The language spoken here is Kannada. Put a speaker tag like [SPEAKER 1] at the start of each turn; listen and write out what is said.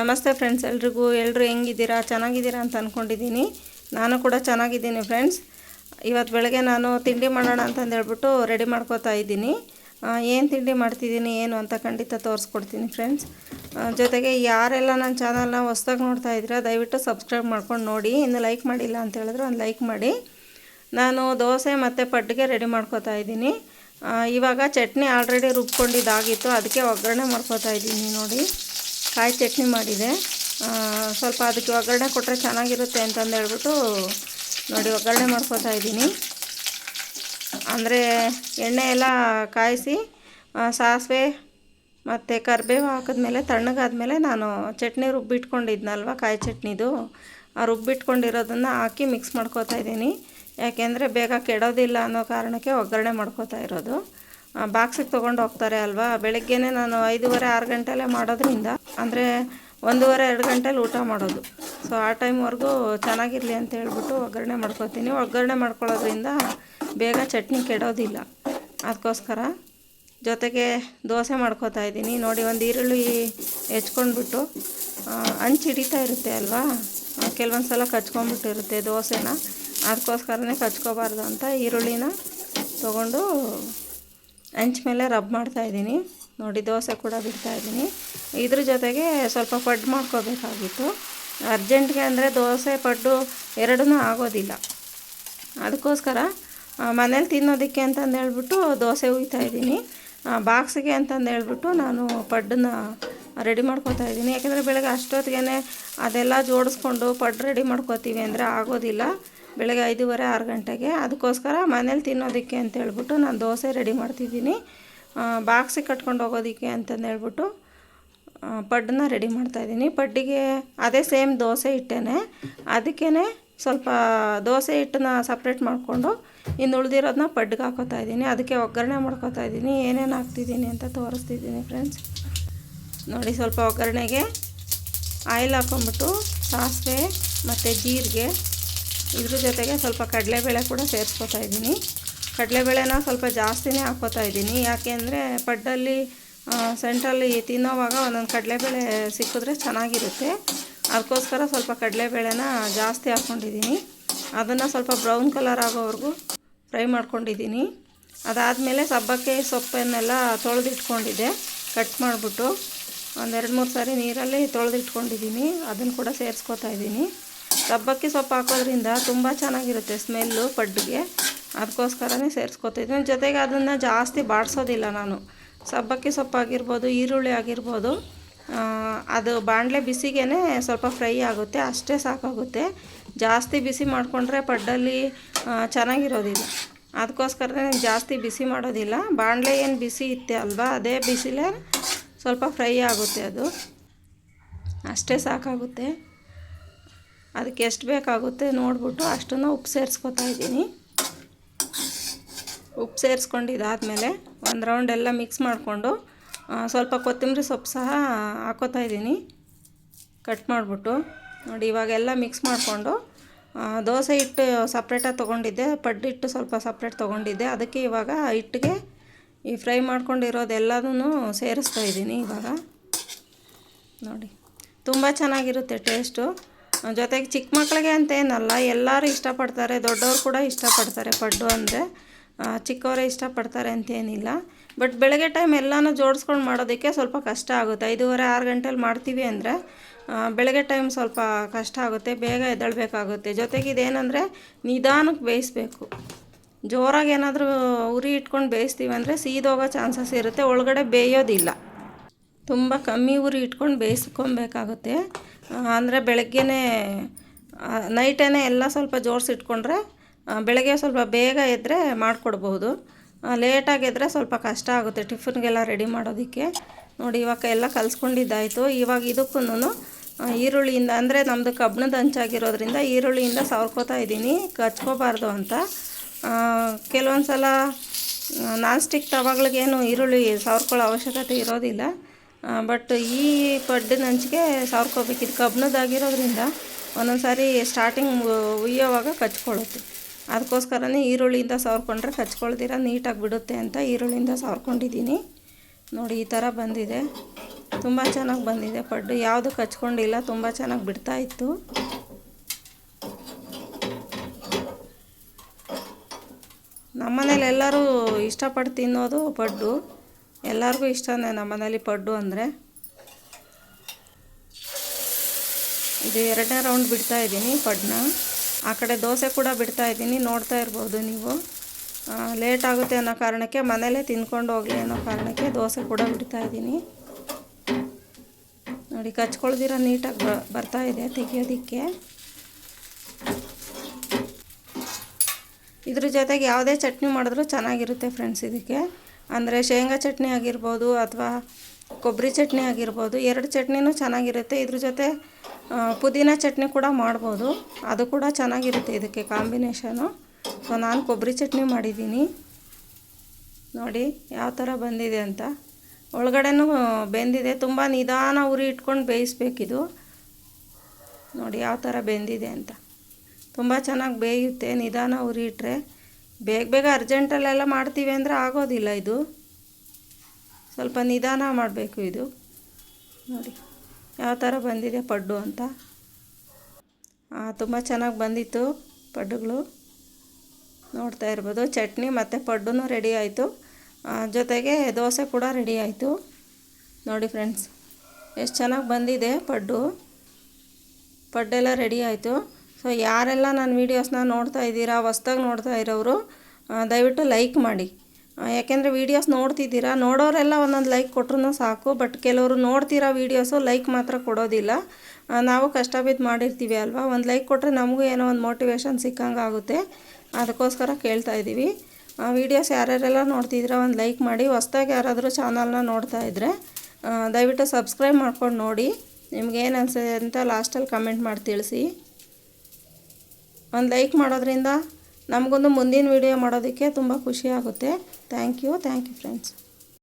[SPEAKER 1] ನಮಸ್ತೆ ಫ್ರೆಂಡ್ಸ್ ಎಲ್ರಿಗೂ ಎಲ್ಲರೂ ಹೆಂಗಿದ್ದೀರಾ? ಚೆನ್ನಾಗಿದ್ದೀರಾ ಅಂತ ಅಂದ್ಕೊಂಡಿದ್ದೀನಿ ನಾನು ಕೂಡ ಚೆನ್ನಾಗಿದ್ದೀನಿ ಫ್ರೆಂಡ್ಸ್ ಇವತ್ತು ಬೆಳಗ್ಗೆ ನಾನು ತಿಂಡಿ ಮಾಡೋಣ ಅಂತಂದೇಳ್ಬಿಟ್ಟು ರೆಡಿ ಮಾಡ್ಕೋತಾ ಇದ್ದೀನಿ. ಏನು ತಿಂಡಿ ಮಾಡ್ತಿದ್ದೀನಿ, ಏನು ಅಂತ ಖಂಡಿತ ತೋರಿಸ್ಕೊಡ್ತೀನಿ ಫ್ರೆಂಡ್ಸ್ ಜೊತೆಗೆ ಯಾರೆಲ್ಲ ನನ್ನ ಚಾನಲ್ನ ಹೊಸ್ದಾಗಿ ನೋಡ್ತಾ ಇದ್ದೀರಾ, ದಯವಿಟ್ಟು ಸಬ್ಸ್ಕ್ರೈಬ್ ಮಾಡ್ಕೊಂಡು ನೋಡಿ. ಇನ್ನು ಲೈಕ್ ಮಾಡಿಲ್ಲ ಅಂತ ಹೇಳಿದ್ರೆ ಒಂದು ಲೈಕ್ ಮಾಡಿ. ನಾನು ದೋಸೆ ಮತ್ತು ಪಡ್ಡಿಗೆ ರೆಡಿ ಮಾಡ್ಕೋತಾ ಇದ್ದೀನಿ. ಇವಾಗ ಚಟ್ನಿ ಆಲ್ರೆಡಿ ರುಬ್ಕೊಂಡಿದ್ದಾಗಿತ್ತು. ಅದಕ್ಕೆ ಒಗ್ಗರಣೆ ಮಾಡ್ಕೋತಾ ಇದ್ದೀನಿ ನೋಡಿ. ಕಾಯಿ ಚಟ್ನಿ ಮಾಡಿದೆ. ಸ್ವಲ್ಪ ಅದಕ್ಕೆ ಒಗ್ಗರಣೆ ಕೊಟ್ಟರೆ ಚೆನ್ನಾಗಿರುತ್ತೆ ಅಂತಂದು ಹೇಳ್ಬಿಟ್ಟು ನೋಡಿ ಒಗ್ಗರಣೆ ಮಾಡ್ಕೋತಾ ಇದ್ದೀನಿ. ಅಂದರೆ ಎಣ್ಣೆ ಎಲ್ಲ ಕಾಯಿಸಿ ಸಾಸಿವೆ ಮತ್ತು ಕರಿಬೇವು ಹಾಕಿದ್ಮೇಲೆ ತಣ್ಣಗಾದ್ಮೇಲೆ ನಾನು ಚಟ್ನಿ ರುಬ್ಬಿಟ್ಕೊಂಡಿದ್ನಲ್ವ ಕಾಯಿ ಚಟ್ನಿದು. ಆ ರುಬ್ಬಿಟ್ಕೊಂಡಿರೋದನ್ನು ಹಾಕಿ ಮಿಕ್ಸ್ ಮಾಡ್ಕೋತಾ ಇದ್ದೀನಿ. ಯಾಕೆಂದರೆ ಬೇಗ ಕೆಡೋದಿಲ್ಲ ಅನ್ನೋ ಕಾರಣಕ್ಕೆ ಒಗ್ಗರಣೆ ಮಾಡ್ಕೋತಾ ಇರೋದು. ಬಾಕ್ಸಿಗೆ ತೊಗೊಂಡು ಹೋಗ್ತಾರೆ ಅಲ್ವಾ? ಬೆಳಗ್ಗೆನೇ ನಾನು ಐದೂವರೆ, ಆರು ಗಂಟೆಲೇ ಮಾಡೋದ್ರಿಂದ, ಅಂದರೆ ಒಂದೂವರೆ, ಎರಡು ಗಂಟೆಲಿ ಊಟ ಮಾಡೋದು. ಸೊ ಆ ಟೈಮ್ವರೆಗೂ ಚೆನ್ನಾಗಿರಲಿ ಅಂತ ಹೇಳ್ಬಿಟ್ಟು ಒಗ್ಗರಣೆ ಮಾಡ್ಕೊತೀನಿ. ಒಗ್ಗರಣೆ ಮಾಡ್ಕೊಳ್ಳೋದ್ರಿಂದ ಬೇಗ ಚಟ್ನಿ ಕೆಡೋದಿಲ್ಲ. ಅದಕ್ಕೋಸ್ಕರ ಜೊತೆಗೆ ದೋಸೆ ಮಾಡ್ಕೋತಾ ಇದ್ದೀನಿ. ನೋಡಿ, ಒಂದು ಈರುಳ್ಳಿ ಹೆಚ್ಕೊಂಡ್ಬಿಟ್ಟು ಹಂಚಿ ಹಿಡಿತಾ ಇರುತ್ತೆ ಅಲ್ವಾ? ಕೆಲವೊಂದು ಸಲ ಕಚ್ಕೊಂಡ್ಬಿಟ್ಟಿರುತ್ತೆ ದೋಸೆನ. ಅದಕ್ಕೋಸ್ಕರನೇ ಕಚ್ಕೋಬಾರ್ದು ಅಂತ ಈರುಳ್ಳಿನ ತೊಗೊಂಡು ಹಂಚ್ ಮೇಲೆ ರಬ್ ಮಾಡ್ತಾ ಇದ್ದೀನಿ. ನೋಡಿ, ದೋಸೆ ಕೂಡ ಬಿಡ್ತಾ ಇದ್ದೀನಿ. ಇದ್ರ ಜೊತೆಗೆ ಸ್ವಲ್ಪ ಪಡ್ಡು ಮಾಡ್ಕೋಬೇಕಾಗಿತ್ತು. ಅರ್ಜೆಂಟ್ಗೆ ಅಂದರೆ ದೋಸೆ, ಪಡ್ಡು ಎರಡೂ ಆಗೋದಿಲ್ಲ. ಅದಕ್ಕೋಸ್ಕರ ಮನೇಲಿ ತಿನ್ನೋದಕ್ಕೆ ಅಂತಂದು ಹೇಳ್ಬಿಟ್ಟು ದೋಸೆ ಹುಯ್ತಾ ಇದ್ದೀನಿ. ಬಾಕ್ಸಿಗೆ ಅಂತಂದು ಹೇಳ್ಬಿಟ್ಟು ನಾನು ಪಡ್ಡನ್ನ ರೆಡಿ ಮಾಡ್ಕೋತಾ ಇದ್ದೀನಿ. ಯಾಕೆಂದರೆ ಬೆಳಗ್ಗೆ ಅಷ್ಟೊತ್ತಿಗೆ ಅದೆಲ್ಲ ಜೋಡಿಸ್ಕೊಂಡು ಪಡ್ಡು ರೆಡಿ ಮಾಡ್ಕೋತೀವಿ ಅಂದರೆ ಆಗೋದಿಲ್ಲ. ಬೆಳಗ್ಗೆ ಐದೂವರೆ, ಆರು ಗಂಟೆಗೆ. ಅದಕ್ಕೋಸ್ಕರ ಮನೇಲಿ ತಿನ್ನೋದಕ್ಕೆ ಅಂತ ಹೇಳ್ಬಿಟ್ಟು ನಾನು ದೋಸೆ ರೆಡಿ ಮಾಡ್ತಿದ್ದೀನಿ. ಬಾಕ್ಸಿಗೆ ಕಟ್ಕೊಂಡು ಹೋಗೋದಕ್ಕೆ ಅಂತಂದು ಹೇಳ್ಬಿಟ್ಟು ಪಡ್ಡನ್ನ ರೆಡಿ ಮಾಡ್ತಾಯಿದ್ದೀನಿ ಪಡ್ಡಿಗೆ ಅದೇ ಸೇಮ್ ದೋಸೆ ಹಿಟ್ಟೇನೆ. ಅದಕ್ಕೇ ಸ್ವಲ್ಪ ದೋಸೆ ಹಿಟ್ಟನ್ನ ಸಪ್ರೇಟ್ ಮಾಡಿಕೊಂಡು ಇನ್ನು ಉಳಿದಿರೋದನ್ನ ಪಡ್ಡಿಗೆ ಹಾಕೋತಾ ಇದ್ದೀನಿ. ಅದಕ್ಕೆ ಒಗ್ಗರಣೆ ಮಾಡ್ಕೋತಾ ಇದ್ದೀನಿ. ಏನೇನು ಹಾಕ್ತಿದ್ದೀನಿ ಅಂತ ತೋರಿಸ್ತಿದ್ದೀನಿ ಫ್ರೆಂಡ್ಸ್ ನೋಡಿ ಸ್ವಲ್ಪ ಒಗ್ಗರಣೆಗೆ ಆಯಿಲ್ ಹಾಕ್ಕೊಂಬಿಟ್ಟು ಸಾಸಿವೆ ಮತ್ತು ಜೀರಿಗೆ ಇದ್ರ ಜೊತೆಗೆ ಸ್ವಲ್ಪ ಕಡಲೆಬೇಳೆ ಕೂಡ ಸೇರಿಸ್ಕೊತಾ ಇದ್ದೀನಿ. ಕಡಲೆಬೇಳೆನ ಸ್ವಲ್ಪ ಜಾಸ್ತಿನೇ ಹಾಕ್ಕೋತಾ ಇದ್ದೀನಿ. ಯಾಕೆ ಅಂದರೆ ಪಡ್ಡಲ್ಲಿ ಸೆಂಟ್ರಲ್ಲಿ ತಿನ್ನೋವಾಗ ಒಂದೊಂದು ಕಡಲೆಬೇಳೆ ಸಿಕ್ಕಿದ್ರೆ ಚೆನ್ನಾಗಿರುತ್ತೆ. ಅದಕ್ಕೋಸ್ಕರ ಸ್ವಲ್ಪ ಕಡಲೆಬೇಳೆನ ಜಾಸ್ತಿ ಹಾಕ್ಕೊಂಡಿದ್ದೀನಿ. ಅದನ್ನು ಸ್ವಲ್ಪ ಬ್ರೌನ್ ಕಲರ್ ಆಗೋವರೆಗೂ ಫ್ರೈ ಮಾಡ್ಕೊಂಡಿದ್ದೀನಿ. ಅದಾದಮೇಲೆ ಸಬ್ಬಕ್ಕೆ ಸೊಪ್ಪನ್ನೆಲ್ಲ ತೊಳೆದಿಟ್ಕೊಂಡಿದ್ದೆ. ಕಟ್ ಮಾಡಿಬಿಟ್ಟು ಒಂದೆರಡು ಮೂರು ಸಾರಿ ನೀರಲ್ಲಿ ತೊಳೆದಿಟ್ಕೊಂಡಿದ್ದೀನಿ. ಅದನ್ನು ಕೂಡ ಸೇರಿಸ್ಕೊತಾ ಇದ್ದೀನಿ. ಸಬ್ಬಕ್ಕಿ ಸೊಪ್ಪು ಹಾಕೋದ್ರಿಂದ ತುಂಬ ಚೆನ್ನಾಗಿರುತ್ತೆ ಸ್ಮೆಲ್ಲು ಪಡ್ಡಿಗೆ ಅದಕ್ಕೋಸ್ಕರನೇ ಸೇರಿಸ್ಕೊತಿದ್ದೀನಿ ಜೊತೆಗೆ ಅದನ್ನು ಜಾಸ್ತಿ ಬಾಡಿಸೋದಿಲ್ಲ ನಾನು. ಸಬ್ಬಕ್ಕಿ ಸೊಪ್ಪು ಆಗಿರ್ಬೋದು, ಈರುಳ್ಳಿ ಆಗಿರ್ಬೋದು ಅದು ಬಾಣಲೆ ಬಿಸಿಗೇ ಸ್ವಲ್ಪ ಫ್ರೈ ಆಗುತ್ತೆ, ಅಷ್ಟೇ ಸಾಕಾಗುತ್ತೆ. ಜಾಸ್ತಿ ಬಿಸಿ ಮಾಡಿಕೊಂಡ್ರೆ ಪಡ್ಡಲ್ಲಿ ಚೆನ್ನಾಗಿರೋದಿಲ್ಲ. ಅದಕ್ಕೋಸ್ಕರನೇ ಜಾಸ್ತಿ ಬಿಸಿ ಮಾಡೋದಿಲ್ಲ. ಬಾಣಲೆ ಏನು ಬಿಸಿ ಇತ್ತೆ ಅಲ್ವಾ, ಅದೇ ಬಿಸಿಲೇ ಸ್ವಲ್ಪ ಫ್ರೈ ಆಗುತ್ತೆ ಅದು. ಅಷ್ಟೇ ಸಾಕಾಗುತ್ತೆ. ಅದಕ್ಕೆ ಎಷ್ಟು ಬೇಕಾಗುತ್ತೆ ನೋಡಿಬಿಟ್ಟು ಅಷ್ಟನ್ನು ಉಪ್ಪು ಸೇರಿಸ್ಕೊತಾ ಇದ್ದೀನಿ. ಉಪ್ಪು ಸೇರಿಸ್ಕೊಂಡಿದ್ದಾದಮೇಲೆ ಒಂದು ರೌಂಡ್ ಎಲ್ಲ ಮಿಕ್ಸ್ ಮಾಡಿಕೊಂಡು ಸ್ವಲ್ಪ ಕೊತ್ತಂಬರಿ ಸೊಪ್ಪು ಸಹ ಹಾಕೋತಾ ಇದ್ದೀನಿ. ಕಟ್ ಮಾಡಿಬಿಟ್ಟು. ನೋಡಿ, ಇವಾಗೆಲ್ಲ ಮಿಕ್ಸ್ ಮಾಡಿಕೊಂಡು ದೋಸೆ ಹಿಟ್ಟು ಸಪ್ರೇಟಾಗಿ ತೊಗೊಂಡಿದ್ದೆ ಪಡ್ಡಿಟ್ಟು ಸ್ವಲ್ಪ ಸಪ್ರೇಟ್ ತೊಗೊಂಡಿದ್ದೆ. ಅದಕ್ಕೆ ಇವಾಗ ಹಿಟ್ಟಿಗೆ ಈ ಫ್ರೈ ಮಾಡ್ಕೊಂಡಿರೋದೆಲ್ಲದೂ ಸೇರಿಸ್ತಾ ಇದ್ದೀನಿ ಇವಾಗ. ನೋಡಿ, ತುಂಬ ಚೆನ್ನಾಗಿರುತ್ತೆ ಟೇಸ್ಟು ಜೊತೆಗೆ ಚಿಕ್ಕ ಮಕ್ಕಳಿಗೆ ಅಂತ ಏನಲ್ಲ ಎಲ್ಲರೂ ಇಷ್ಟಪಡ್ತಾರೆ, ದೊಡ್ಡವರು ಕೂಡ ಇಷ್ಟಪಡ್ತಾರೆ ಪಡ್ಡು ಅಂದರೆ. ಚಿಕ್ಕವರೇ ಇಷ್ಟಪಡ್ತಾರೆ ಅಂತೇನಿಲ್ಲ. ಬಟ್ ಬೆಳಗ್ಗೆ ಟೈಮ್ ಎಲ್ಲನೂ ಜೋಡಿಸ್ಕೊಂಡು ಮಾಡೋದಕ್ಕೆ ಸ್ವಲ್ಪ ಕಷ್ಟ ಆಗುತ್ತೆ. ಐದೂವರೆ, ಆರು ಗಂಟೆಲಿ ಮಾಡ್ತೀವಿ ಅಂದರೆ ಬೆಳಗ್ಗೆ ಟೈಮ್ ಸ್ವಲ್ಪ ಕಷ್ಟ ಆಗುತ್ತೆ, ಬೇಗ ಎದ್ದೇಳಬೇಕಾಗುತ್ತೆ. ಜೊತೆಗೆ ಇದೇನಂದರೆ ನಿಧಾನಕ್ಕೆ ಬೇಯಿಸ್ಬೇಕು. ಜೋರಾಗಿ ಏನಾದರೂ ಉರಿ ಇಟ್ಕೊಂಡು ಬೇಯಿಸ್ತೀವಿ ಅಂದರೆ ಸೀದೋಗೋ ಚಾನ್ಸಸ್ ಇರುತ್ತೆ. ಒಳಗಡೆ ಬೇಯೋದಿಲ್ಲ. ತುಂಬ ಕಮ್ಮಿ ಉರಿ ಇಟ್ಕೊಂಡು ಬೇಯಿಸ್ಕೊಬೇಕಾಗುತ್ತೆ. ಅಂದರೆ ಬೆಳಗ್ಗೆನೇ ನೈಟೇ ಎಲ್ಲ ಸ್ವಲ್ಪ ಜೋಡಿಸಿಟ್ಕೊಂಡ್ರೆ ಬೆಳಗ್ಗೆ ಸ್ವಲ್ಪ ಬೇಗ ಎದ್ದರೆ ಮಾಡಿಕೊಡ್ಬೋದು ಲೇಟಾಗಿ ಎದ್ದರೆ ಸ್ವಲ್ಪ ಕಷ್ಟ ಆಗುತ್ತೆ ಟಿಫಿನ್ಗೆಲ್ಲ ರೆಡಿ ಮಾಡೋದಕ್ಕೆ. ನೋಡಿ, ಇವಾಗ ಎಲ್ಲ ಕಲಿಸ್ಕೊಂಡಿದ್ದಾಯಿತು. ಇವಾಗ ಇದಕ್ಕೂ ಈರುಳ್ಳಿಯಿಂದ, ಅಂದರೆ ನಮ್ಮದು ಕಬ್ಬಣದ ಹಂಚಾಗಿರೋದ್ರಿಂದ ಈರುಳ್ಳಿಯಿಂದ ಸವರ್ಕೋತಾ ಇದ್ದೀನಿ. ಕಚ್ಕೋಬಾರ್ದು ಅಂತ. ಕೆಲವೊಂದು ಸಲ ನಾನ್ಸ್ಟಿಕ್ ತವಾಗಳಿಗೇನು ಈರುಳ್ಳಿ ಸವರ್ಕೊಳ್ಳೋ ಅವಶ್ಯಕತೆ ಇರೋದಿಲ್ಲ. ಬಟ್ ಈ ಪಡ್ಡಿನ ಹಂಚಿಗೆ ಸಾರ್ಕೋಬೇಕು ಇದು ಕಬ್ಬಣದಾಗಿರೋದ್ರಿಂದ ಒಂದೊಂದು ಸಾರಿ ಸ್ಟಾರ್ಟಿಂಗ್ ಉಯ್ಯೋವಾಗ ಕಚ್ಕೊಳ್ಳುತ್ತೆ. ಅದಕ್ಕೋಸ್ಕರನೇ ಈರುಳ್ಳಿಯಿಂದ ಸಾರ್ಕೊಂಡ್ರೆ ಕಚ್ಕೊಳ್ದಿರ ನೀಟಾಗಿ ಬಿಡುತ್ತೆ ಅಂತ ಈರುಳ್ಳಿಯಿಂದ ಸಾರ್ಕೊಂಡಿದ್ದೀನಿ. ನೋಡಿ, ಈ ಥರ ಬಂದಿದೆ. ತುಂಬ ಚೆನ್ನಾಗಿ ಬಂದಿದೆ ಪಡ್ಡು. ಯಾವುದು ಕಚ್ಕೊಂಡಿಲ್ಲ, ತುಂಬ ಚೆನ್ನಾಗಿ ಬಿಡ್ತಾ ಇತ್ತು. ನಮ್ಮನೇಲಿ ಎಲ್ಲರೂ ಇಷ್ಟಪಟ್ಟು ತಿನ್ನೋದು ಪಡ್ಡು. ಎಲ್ಲರಿಗೂ ಇಷ್ಟನೇ ನಮ್ಮನೇಲಿ ಪಡ್ಡು ಅಂದರೆ. ಇದು ಎರಡನೇ ರೌಂಡ್ ಬಿಡ್ತಾ ಇದ್ದೀನಿ ಪಡ್ನ ಆ ಕಡೆ ದೋಸೆ ಕೂಡ ಬಿಡ್ತಾ ಇದ್ದೀನಿ, ನೋಡ್ತಾ ಇರ್ಬೋದು ನೀವು. ಲೇಟ್ ಆಗುತ್ತೆ ಅನ್ನೋ ಕಾರಣಕ್ಕೆ ಮನೇಲೇ ತಿನ್ಕೊಂಡು ಹೋಗಲಿ ಅನ್ನೋ ಕಾರಣಕ್ಕೆ ದೋಸೆ ಕೂಡ ಬಿಡ್ತಾ ಇದ್ದೀನಿ. ನೋಡಿ, ಕಚ್ಕೊಳ್ದಿರ ನೀಟಾಗಿ ಬ, ಬರ್ತಾ ಇದೆ ತೆಗಿಯೋದಕ್ಕೆ. ಇದ್ರ ಜೊತೆಗೆ ಯಾವುದೇ ಚಟ್ನಿ ಮಾಡಿದ್ರೂ ಚೆನ್ನಾಗಿರುತ್ತೆ ಫ್ರೆಂಡ್ಸ್ ಇದಕ್ಕೆ. ಅಂದರೆ ಶೇಂಗಾ ಚಟ್ನಿ ಆಗಿರ್ಬೋದು ಅಥವಾ ಕೊಬ್ಬರಿ ಚಟ್ನಿ ಆಗಿರ್ಬೋದು, ಎರಡು ಚಟ್ನಿನೂ ಚೆನ್ನಾಗಿರುತ್ತೆ. ಇದ್ರ ಜೊತೆ ಪುದೀನ ಚಟ್ನಿ ಕೂಡ ಮಾಡ್ಬೋದು. ಅದು ಕೂಡ ಚೆನ್ನಾಗಿರುತ್ತೆ ಇದಕ್ಕೆ ಕಾಂಬಿನೇಷನು ಸೊ ನಾನು ಕೊಬ್ಬರಿ ಚಟ್ನಿ ಮಾಡಿದ್ದೀನಿ. ನೋಡಿ, ಯಾವ ಥರ ಬಂದಿದೆ ಅಂತ. ಒಳಗಡೆನೂ ಬೆಂದಿದೆ. ತುಂಬ ನಿಧಾನ ಉರಿ ಇಟ್ಕೊಂಡು ಬೇಯಿಸ್ಬೇಕಿದು. ನೋಡಿ, ಯಾವ ಥರ ಬೆಂದಿದೆ ಅಂತ. ತುಂಬ ಚೆನ್ನಾಗಿ ಬೇಯುತ್ತೆ. ನಿಧಾನ ಉರಿ ಇಟ್ಟರೆ ಬೇಗ ಬೇಗ ಅರ್ಜೆಂಟಲ್ಲೆಲ್ಲ ಮಾಡ್ತೀವಿ ಅಂದರೆ ಆಗೋದಿಲ್ಲ ಇದು. ಸ್ವಲ್ಪ ನಿಧಾನ ಮಾಡಬೇಕು ಇದು. ನೋಡಿ, ಯಾವ ಥರ ಬಂದಿದೆ ಪಡ್ಡು ಅಂತ. ತುಂಬ ಚೆನ್ನಾಗಿ ಬಂದಿತ್ತು ಪಡ್ಡುಗಳು. ನೋಡ್ತಾ ಇರ್ಬೋದು, ಚಟ್ನಿ ಮತ್ತು ಪಡ್ಡು ರೆಡಿ ಆಯಿತು. ಜೊತೆಗೆ ದೋಸೆ ಕೂಡ ರೆಡಿ ಆಯಿತು. ನೋಡಿ ಫ್ರೆಂಡ್ಸ್, ಎಷ್ಟು ಚೆನ್ನಾಗಿ ಬಂದಿದೆ ಪಡ್ಡು. ಪಡ್ಡೆಲ್ಲ ರೆಡಿ ಆಯಿತು. ಸೊ ಯಾರೆಲ್ಲ ನನ್ನ ವೀಡಿಯೋಸ್ನ ನೋಡ್ತಾ ಇದ್ದೀರಾ, ಹೊಸ್ದಾಗಿ ನೋಡ್ತಾ ಇರೋರು ದಯವಿಟ್ಟು ಲೈಕ್ ಮಾಡಿ. ಯಾಕೆಂದರೆ ವೀಡಿಯೋಸ್ ನೋಡ್ತಿದ್ದೀರಾ, ನೋಡೋರೆಲ್ಲ ಒಂದೊಂದು ಲೈಕ್ ಕೊಟ್ರೂ ಸಾಕು ಬಟ್ ಕೆಲವರು ನೋಡ್ತೀರಾ ವೀಡಿಯೋಸು ಲೈಕ್ ಮಾತ್ರ ಕೊಡೋದಿಲ್ಲ. ನಾವು ಕಷ್ಟ ಬಿದ್ದು ಮಾಡಿರ್ತೀವಿ ಅಲ್ವಾ? ಒಂದು ಲೈಕ್ ಕೊಟ್ಟರೆ ನಮಗೂ ಏನೋ ಒಂದು ಮೋಟಿವೇಶನ್ ಸಿಕ್ಕಂಗೆ ಆಗುತ್ತೆ. ಅದಕ್ಕೋಸ್ಕರ ಕೇಳ್ತಾ ಇದ್ದೀವಿ. ವೀಡಿಯೋಸ್ ಯಾರ್ಯಾರೆಲ್ಲ ನೋಡ್ತಿದ್ದೀರಾ, ಒಂದು ಲೈಕ್ ಮಾಡಿ. ಹೊಸ್ದಾಗಿ ಯಾರಾದರೂ ಚಾನಲ್ನ ನೋಡ್ತಾ ಇದ್ದರೆ ದಯವಿಟ್ಟು ಸಬ್ಸ್ಕ್ರೈಬ್ ಮಾಡ್ಕೊಂಡು ನೋಡಿ. ನಿಮ್ಗೇನು ಅನಿಸುತ್ತೆ ಅಂತ ಲಾಸ್ಟಲ್ಲಿ ಕಮೆಂಟ್ ಮಾಡಿ ತಿಳಿಸಿ. ಒಂದು ಲೈಕ್ ಮಾಡೋದ್ರಿಂದ ನಮಗೊಂದು ಮುಂದಿನ ವೀಡಿಯೋ ಮಾಡೋದಕ್ಕೆ ತುಂಬ ಖುಷಿ ಆಗುತ್ತೆ. Thank you thank you friends